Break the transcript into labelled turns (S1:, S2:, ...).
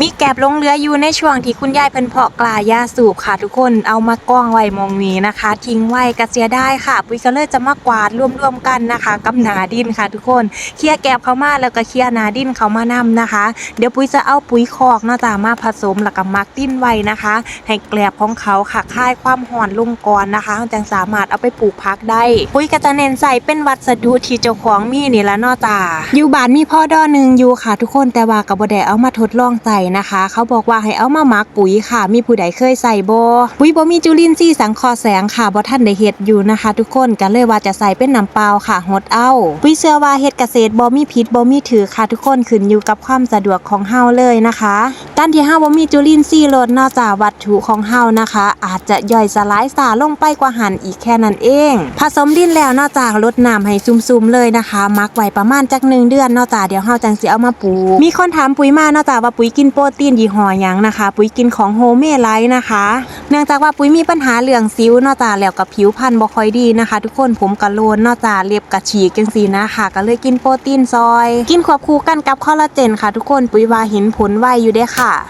S1: มีแกบลงเรืออยู่ในช่วงที่คุณยายเพิ่นเพาะกลายาสูบค่ะทุกคนเอามากองไว้มองนี้นะคะ ทิ้งไว้กระเสียได้ค่ะ ปุ้ยก็เลยจะมากวาดรวมๆกันนะคะกับหนาดินค่ะ ทุกคนเคลียร์แกบเขามาแล้วก็เคลียร์หนาดินเขามานำนะคะ เดี๋ยวปุ้ยจะเอาปุ๋ยคอกเนาะจ้ามาผสมแล้วก็มักดินไว้นะคะ ให้แกลบของเขาค่ะคายความห่อนลงก่อนนะคะจึงสามารถเอาไปปลูกพักได้ ปุ้ยก็จะเน้นใส่เป็นวัสดุที่เจ้าของมีนี่ละเนาะจ้าอยู่บ้านมีพ่อดอหนึ่งอยู่ค่ะ ทุกคนแต่ว่ากับ่ได้เอามาทดลองใส่นะคะเขาบอกว่าให้เอามาหมักปุ๋ยค่ะ มีผู้ใดเคยใส่บ่ปุ๋ยบ่มีจุลินทรีย์สังเคราะห์แสงค่ะบ่ท่านได้เฮ็ดอยู่นะคะ ทุกคนก็เลยว่าจะใส่เป็นน้ำเปล่าค่ะหดเอาปุ๋ยเชื่อว่าเฮ็ดเกษตรบ่มีพิษบ่มีถือค่ะทุกคนขึ้นอยู่กับความสะดวกของเฮาเลยนะคะ การที่เฮาบ่มีจุลินทรีย์ลดนอกจากวัตถุของเฮานะคะ อาจจะย่อยสลายสาลงไปกว่าหันอีกแค่นั้นเอง ผสมดินแล้วนอกจากลดน้ำให้ซุ่มๆเลยนะคะ มักไว้ประมาณจักหนึ่งเดือนนอกจากเดี๋ยวเฮาจังสิเอามาปลูกมีคนถามปุ๋ยมานอกจากว่าปุ๋ยกินโปรตีนยี่ห้อหยังนะคะ ปุ๋ยกินของโฮเมไลท์นะคะ เนื่องจากว่าปุ๋ยมีปัญหาเรื่องสิวนอกจากแล้วกับผิวพรรณบ่ค่อยดีนะคะ ทุกคนผมกระโลนนอกจากเล็บกระฉีกจังซี่นะคะก็เลยกินโปรตีนซอย กินควบคู่กันกับคอลลาเจนค่ะ ทุกคนปุ๋ยว่าเห็นผลไวอยู่เด้อค่ะ